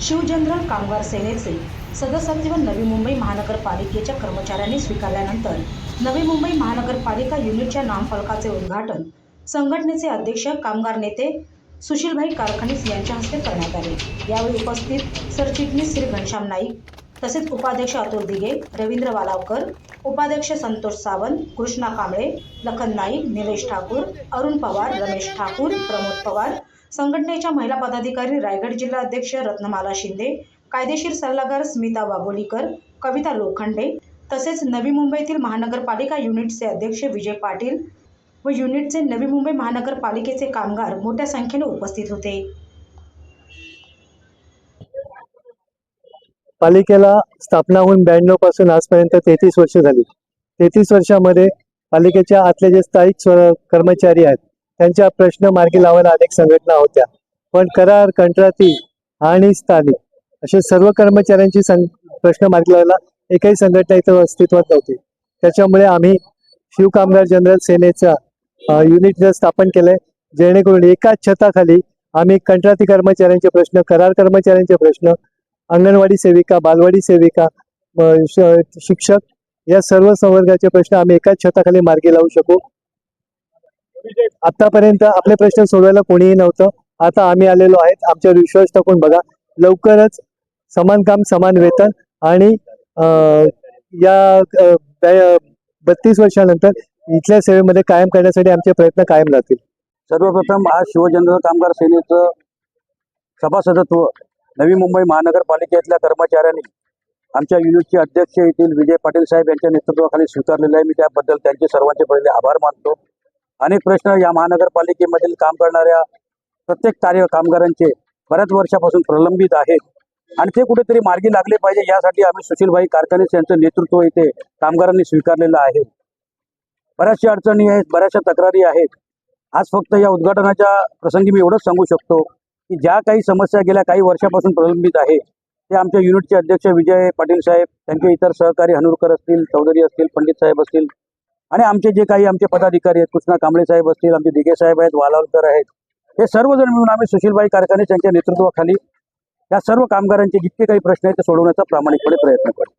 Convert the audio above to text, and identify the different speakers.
Speaker 1: शिवजनरल कामगार सेनेचे सदस्यत्व नवी मुंबई महानगरपालिकेच्या कर्मचाऱ्यांनी स्वीकारल्यानंतर नवी मुंबई महानगरपालिका युनिटच्या नामफलकाचे उद्घाटन संघटनेचे अध्यक्ष कामगार नेते सुशीलभाई कारखानीस यांच्या हस्ते करण्यात आले. यावेळी उपस्थित सरचिटणीस श्री घनश्याम नाईक तसेच उपाध्यक्ष अतुल दिघे रवींद्र वालावकर उपाध्यक्ष संतोष सावंत कृष्णा कांबळे लखन नाईक निलेश ठाकूर अरुण पवार रमेश ठाकूर प्रमोद पवार संघटनेच्या महिला पदाधिकारी रायगड जिल्हा अध्यक्ष रत्नमाला शिंदे कायदेशीर सल्लागार स्मिता वाघोलीकर कविता लोखंडे तसेच नवी मुंबईतील महानगरपालिका युनिटचे अध्यक्ष विजय पाटील व युनिटचे नवी मुंबई महानगरपालिकेचे कामगार मोठ्या संख्येने उपस्थित होते.
Speaker 2: पालिकेला स्थापना होऊन ब्याण्णवपासून आजपर्यंत तेहतीस वर्ष झाली. तेहतीस वर्षामध्ये पालिकेच्या आतले जे स्थायिक कर्मचारी आहेत त्यांच्या प्रश्न मार्गी लावायला अनेक संघटना होत्या. पण करार कंत्राटी आणि स्थानिक असे सर्व कर्मचाऱ्यांची सं प्रश्न मार्गी लावायला एकही संघटना इथं अस्तित्वात नव्हती. त्याच्यामुळे आम्ही शिवकामगार जनरल सेनेचा युनिट जर स्थापन केलंय जेणेकरून एकाच छताखाली आम्ही कंत्राटी कर्मचाऱ्यांचे प्रश्न करार कर्मचाऱ्यांचे प्रश्न अंगणवाडी सेविका बालवाडी सेविका शिक्षक या सर्व संवर्गाचे प्रश्न आम्ही एकाच छताखाली मार्गी लावू शकू. आतापर्यंत आपले प्रश्न सोडवायला कोणीही नव्हतं. आता आम्ही आलेलो आहेत. आमच्यावर विश्वास टाकून बघा. लवकरच समान काम समान वेतन आणि या बत्तीस वर्षानंतर इथल्या सेवेमध्ये कायम करण्यासाठी आमचे प्रयत्न कायम राहतील.
Speaker 3: सर्वप्रथम आज शिवजनरल कामगार सेनेचं सभासदत्व नवी मुंबई महानगरपालिकेतल्या कर्मचाऱ्यांनी आमच्या युनिटचे अध्यक्ष येथील विजय पाटील साहेब यांच्या नेतृत्वाखाली स्वीकारलेले आहे. मी त्याबद्दल त्यांचे सर्वांचे पहिले आभार मानतो. अनेक प्रश्न या महानगरपालिकेमधील काम करणाऱ्या प्रत्येक कार्य कामगारांचे बऱ्याच वर्षापासून प्रलंबित आहेत आणि ते कुठेतरी मार्गी लागले पाहिजे यासाठी आम्ही सुशीलभाई कारखानेस यांचं नेतृत्व इथे कामगारांनी स्वीकारलेलं आहे. बऱ्याचशा अडचणी आहेत बऱ्याचशा तक्रारी आहेत. आज फक्त या उद्घाटनाच्या प्रसंगी मी एवढंच सांगू शकतो की ज्या काही समस्या गेल्या काही वर्षापासून प्रलंबित आहे ते आमच्या युनिटचे अध्यक्ष विजय पाटील साहेब त्यांचे इतर सहकारी हनुरकर असतील चौधरी असतील पंडित साहेब असतील आणि आमचे जे काही आमचे पदाधिकारी आहेत कृष्णा कांबळे साहेब असतील आमचे दिघे साहेब आहेत वालावलकर आहेत हे सर्वजण मिळून आम्ही सुशीलबाई कारखाने यांच्या नेतृत्वाखाली या सर्व कामगारांचे जितके काही प्रश्न आहेत ते सोडवण्याचा प्रामाणिकपणे प्रयत्न करतो.